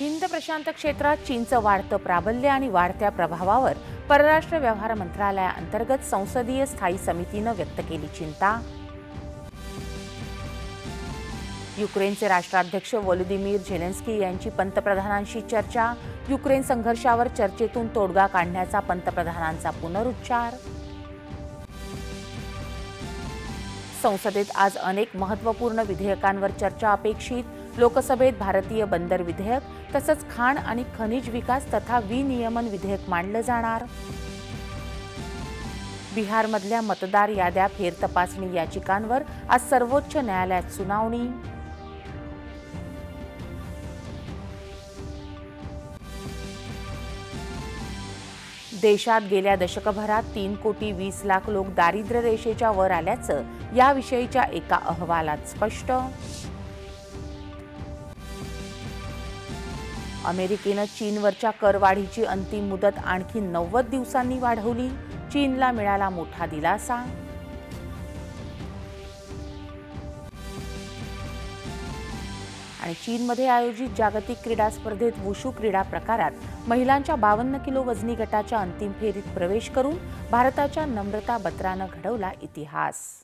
हिंद प्रशांत क्षेत्रात चीनचं वाढतं प्राबल्य आणि वाढत्या प्रभावावर परराष्ट्र व्यवहार मंत्रालयाअंतर्गत संसदीय स्थायी समितीनं व्यक्त केली चिंता. युक्रेनचे राष्ट्राध्यक्ष व्लोदिमीर झेलेन्स्की यांची पंतप्रधानांशी चर्चा. युक्रेन संघर्षावर चर्चेतून तोडगा काढण्याचा पंतप्रधानांचा पुनरुच्चार. संसदेत आज अनेक महत्त्वपूर्ण विधेयकांवर चर्चा अपेक्षित. लोकसभेत भारतीय बंदर विधेयक तसंच खाण आणि खनिज विकास तथा विनियमन विधेयक मांडलं जाणार. बिहारमधल्या मतदार याद्या फेरतपासणी याचिकांवर आज सर्वोच्च न्यायालयात सुनावणी. देशात गेल्या दशकभरात तीन कोटी वीस लाख लोक दारिद्र्य रेषेच्या वर आल्याचं याविषयीच्या एका अहवालात स्पष्ट. अमेरिकेनं चीनवरच्या करवाढीची अंतिम मुदत आणखी नव्वद दिवसांनी वाढवली. चीनला मिळाला मोठा दिलासा. आणि चीनमध्ये आयोजित जागतिक क्रीडा स्पर्धेत वुशू क्रीडा प्रकारात महिलांच्या बावन्न किलो वजनी गटाच्या अंतिम फेरीत प्रवेश करून भारताच्या नम्रता बत्रानं घडवला इतिहास.